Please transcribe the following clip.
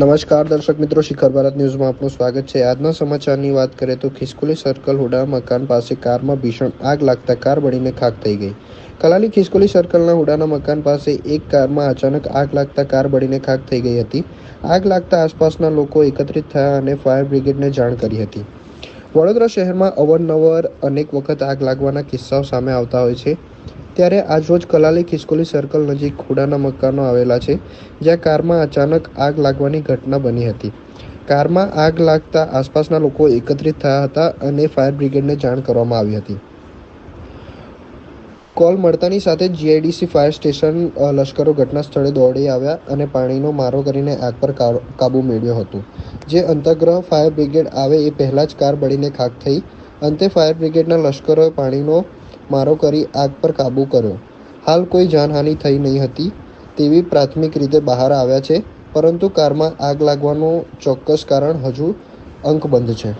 નમસ્કાર, દર્શક મિત્રો. શિખર ભારત ન્યૂઝમાં આપનું સ્વાગત છે. આજના સમાચારની વાત કરીએ તો ખિસકોલી સર્કલ હુડા મકાન પાસે કારમાં ભીષણ આગ લાગતા કાર બળીને ખાક થઈ ગઈ. કલાલી ખિસકોલી સર્કલના હુડાના મકાન પાસે એક કારમાં અચાનક આગ લાગતા કાર બળીને ખાક થઈ ગઈ હતી. આગ લાગતા આસપાસના લોકો એકત્રિત થયા અને ફાયર બ્રિગેડને જાણ કરી હતી. વડોદરા શહેરમાં અવારનવાર અનેક વખત આગ લાગવાના કિસ્સાઓ સામે આવતા હોય છે. ત્યારે આજરોજ કલાલી ખિસકોલી સર્કલ નજીક ખુડાના મકાનો આવેલા છે, જ્યાં કારમાં અચાનક આગ લાગવાની ઘટના બની હતી. કારમાં આગ લાગતા આસપાસના લોકો એકત્રિત થયા હતા અને ફાયર બ્રિગેડને જાણ કરવામાં આવી હતી. કોલ મળતાની સાથે જીઆઈડીસી ફાયર સ્ટેશન લશ્કરો ઘટના સ્થળે દોડી આવ્યા અને પાણીનો મારો કરીને આગ પર કાબૂ મેળવ્યો હતો. જે અંતગ્રહ ફાયર બ્રિગેડ આવે એ પહેલાં જ કાર બળીને ખાક થઈ. અંતે ફાયર બ્રિગેડના લશ્કરોએ પાણીનો મારો કરી આગ પર કાબૂ કર્યો. હાલ કોઈ જાનહાનિ થઈ નહીં હતી તેવી પ્રાથમિક રીતે બહાર આવ્યા છે, પરંતુ કારમાં આગ લાગવાનું ચોક્કસ કારણ હજુ અંકબંધ છે.